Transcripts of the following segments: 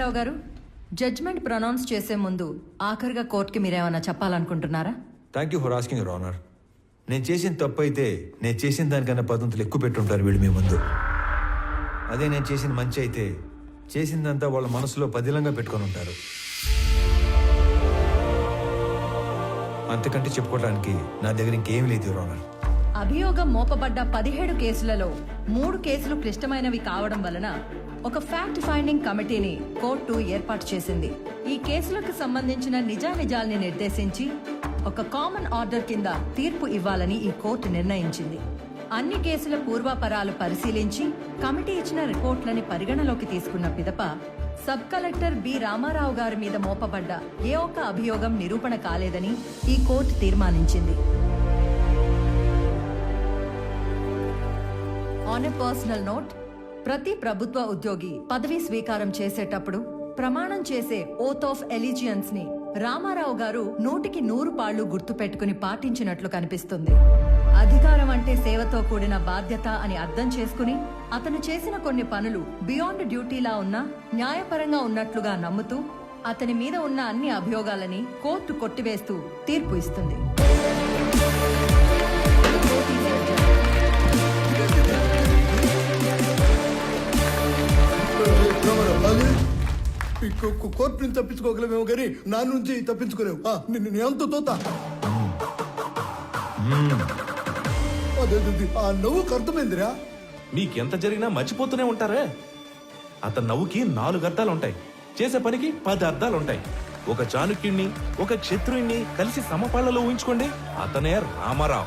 రామారావు గారు judgement pronounce చేసే ముందు ఆఖరిగా కోర్టుకి మీరేమైనా చెప్పాలనుకుంటున్నారా? Thank you for asking your honour నేను చేసిన తప్పు అయితే నేను చేసిన దానికన్నా పద్ధతులు ఎక్కువ పెట్టుంటారు వీళ్ళు మీ ముందు. అదే నేను చేసిన మంచి అయితే చేసిందంతా వాళ్ళ మనసులో పదిలంగా పెట్టుకొని ఉంటారు. అంతకంటే చెప్పుకోవడానికి నా దగ్గర ఇంకేం లేదు యువర్ ఆనర్ అభియోగం మోపబడ్డ పదిహేడు కేసులలో మూడు కేసులు క్లిష్టమైనవి కావడం వలన ఒక ఫ్యాక్ట్ ఫైండింగ్ కమిటీని కోర్టు ఏర్పాటు చేసింది. ఈ కేసులకు సంబంధించిన నిజానిజాల్ని నిర్దేశించి ఒక కామన్ ఆర్డర్ కింద తీర్పు ఇవ్వాలని ఈ కోర్టు నిర్ణయించింది. అన్ని కేసుల పూర్వాపరాలు పరిశీలించి కమిటీ ఇచ్చిన రిపోర్ట్లని పరిగణలోకి తీసుకున్న పిదప సబ్ కలెక్టర్ బి రామారావు గారి మీద మోపబడ్డ ఏ ఒక్క అభియోగం నిరూపణ కాలేదని ఈ కోర్టు తీర్మానించింది. ఆన్ ఎ పర్సనల్ నోట్ ప్రతి ప్రభుత్వ ఉద్యోగి పదవి స్వీకారం చేసేటప్పుడు ప్రమాణం చేసే ఓత్ ఆఫ్ ఎలిజియన్స్ని రామారావు గారు నూటికి నూరు పాళ్ళు గుర్తుపెట్టుకుని పాటించినట్లు కనిపిస్తుంది. అధికారం అంటే సేవతో కూడిన బాధ్యత అని అర్థం చేసుకుని అతను చేసిన కొన్ని పనులు బియాండ్ డ్యూటీలా ఉన్నా న్యాయపరంగా ఉన్నట్లుగా నమ్ముతూ అతని మీద ఉన్న అన్ని అభియోగాలని కోర్టు కొట్టివేస్తూ తీర్పు ఇస్తుంది. కోర్టు నుంచి తప్పించుకోగలమేమో కానీ నా నుంచి తప్పించుకోలేవు. నేను ఎంత తోత. ఆ నవ్వుకు అర్థమైందిరా మీకెంత జరిగినా మర్చిపోతూనే ఉంటారే. అతని నవ్వుకి నాలుగు అర్థాలు ఉంటాయి. చేసే పనికి పది అర్థాలు ఉంటాయి ఒక చాణుక్యుణ్ణి ఒక క్షత్రుణ్ణి కలిసి సమపాళ్ళలో ఊహించుకోండి. అతనే రామారావు.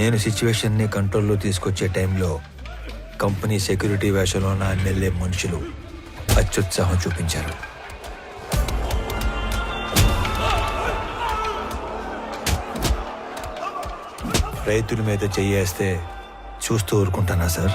నేను సిచ్యువేషన్ని కంట్రోల్లో తీసుకొచ్చే టైంలో కంపెనీ సెక్యూరిటీ వేషంలో నా ఎమ్మెల్యే మనుషులు అత్యుత్సాహం చూపించారు. రైతుల మీద చెయ్యేస్తే చూస్తూ ఊరుకుంటానా సార్?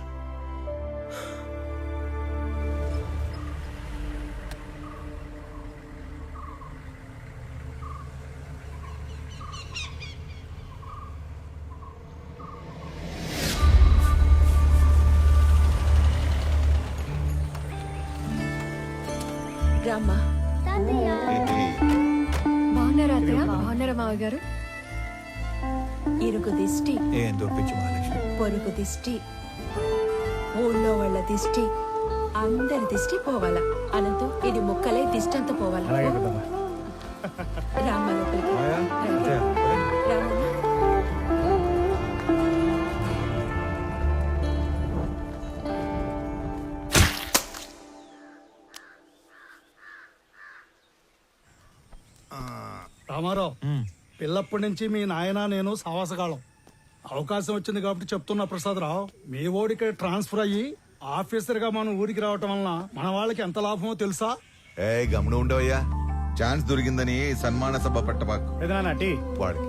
రామ్మా బాగున్నారా అత్తయ్య? బాగున్నారా మావ గారు? ఇరుకు దిష్టి. ఏం దొప్పించు మహాలక్ష్మి. పొరుగు దిష్టి. ఊళ్ళో వాళ్ళ దిష్టి. అందరి దిష్టి పోవాలా. అనంతు ఇది ముక్కలై దిష్టి అంతా పోవాలా. రామ్మ లోపలికి. పిల్లప్పటి నుంచి మీ నాయన నేను సావాసకాలం అవకాశం వచ్చింది కాబట్టి చెప్తున్నా ప్రసాదరావు. మీ ఓడికి ట్రాన్స్ఫర్ అయ్యి ఆఫీసర్గా మనం ఊరికి రావటం వలన మన వాళ్ళకి ఎంత లాభమో తెలుసా? ఏ గమనం ఉండవయ్యా ఛాన్స్ దొరికిందని సన్మాన సభ పెట్టబాకు. టీ. వాడికి.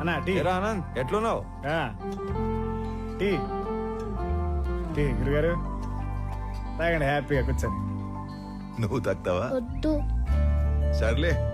అన్నా టీ. ఏరా ఆనంద్ ఎట్లున్నావు? ఆ. టీ. టీ గురుగారు. తాగండి హ్యాపీగా కూర్చొని నువ్వు తక్కువా సర్లే.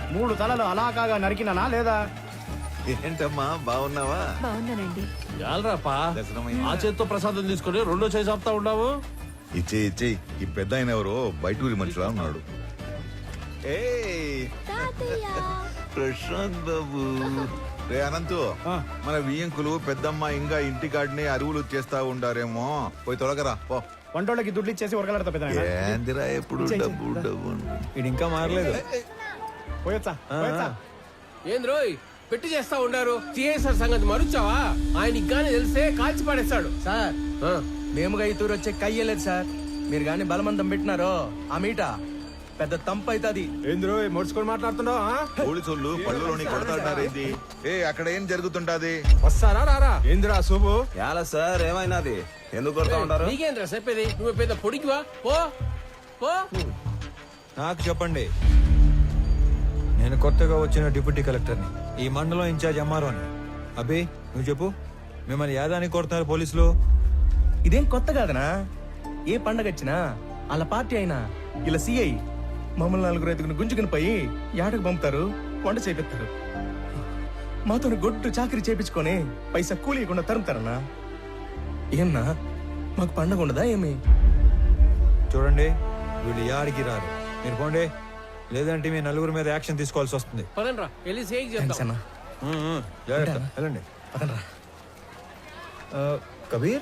మూడు తలలు అలా కాగా నరికినానా లేదా? ఏంటమ్మా బాగున్నావా? బాగున్నానండి. చాలరాపా దర్శనమైందా? ఆ చేత్తో ప్రసాదం తీసుకొని రెండో చేయి చెప్తా ఉన్నావు? ఇచ్చే ఇచ్చే ఈ పెద్ద ఆయన ఎవరో? బయట ఊరి మనిషిలా ఉన్నాడు. ఏయ్! ప్రశాంత్ బాబు. రే అనంతు మన వియ్యంకులు పెద్దమ్మ ఇంకా ఇంటికాడిని అరువులు చేస్తా ఉండారేమో. పోయి తొలగరా పో. వంటోళ్ళకి దుడ్లు ఇచ్చేసి ఉరకలాడతా పెద్ద ఏందిరా ఎప్పుడు డబ్బు డబ్బు ఇంకా మారలేదు. పోయొచ్చా? పోయొచ్చా? ఏంది రోయ్? పెట్టి చేస్తా ఉండారు. సిఐసార్ సంగతి మరుచావా? ఆయన గాని తెలిస్తే కాల్చి పాడేస్తాడు సార్ మేముగా ఈ తూరు వచ్చే కయ్యలేదు సార్. మీరు గాని బలమందం పెట్టినారో ఆ మీట పెద్ద తంపు అవుతుంది ఏంద్రో మొడుచుకొని మాట్లాడుతున్నావు? పోలీసోళ్ళు పళ్ళలోని కొడతాడారేంది ఏ అక్కడ ఏం జరుగుతుంటాది? వస్తారా రారా? ఏందిరా శుభు ఎలా సార్ ఏమైనాది? ఎందుకు కొడతా ఉంటారు? నీకేంద్రా చెప్పేది? నువ్వు పెద్ద పొడికివా? పో. పో. నాకు చెప్పండి. కొత్తగా వచ్చిన డిప్యూటీ కలెక్టర్ని. ఈ మండలం ఇన్ఛార్జ్ ఎంఆర్ఓని. అభి నువ్వు చెప్పు. మిమ్మల్ని యాదానికి కొడుతున్నారు పోలీసులు. ఇదేం కొత్త కాదనా? ఏ పండగ వచ్చినా వాళ్ళ పార్టీ అయినా ఇలా సిఐ మమ్మల్ని నలుగురు ఐదుగురు గుంజుకుని పోయి యాడకు పంపుతారు వంట చేపిస్తారు మాతో గొడ్డు చాకరీ చేపించుకొని పైసా కూలీయకుండా తరుముతారన్నా? ఏమన్నా? మాకు పండగ ఉండదా ఏమి? చూడండి వీళ్ళు యాడికి రారు. మీరు పోండి. లేదంటే మీ నలుగురు మీద యాక్షన్ తీసుకోవాల్సి వస్తుంది. పదండ్రా వెళ్ళి సేక్ థ్యాంక్స్ చేద్దాం. అన్నా. ఉమ్, ఉమ్, జాగ్రత్త. వెళ్ళండి. పదండ్రా. ఆ, కబీర్?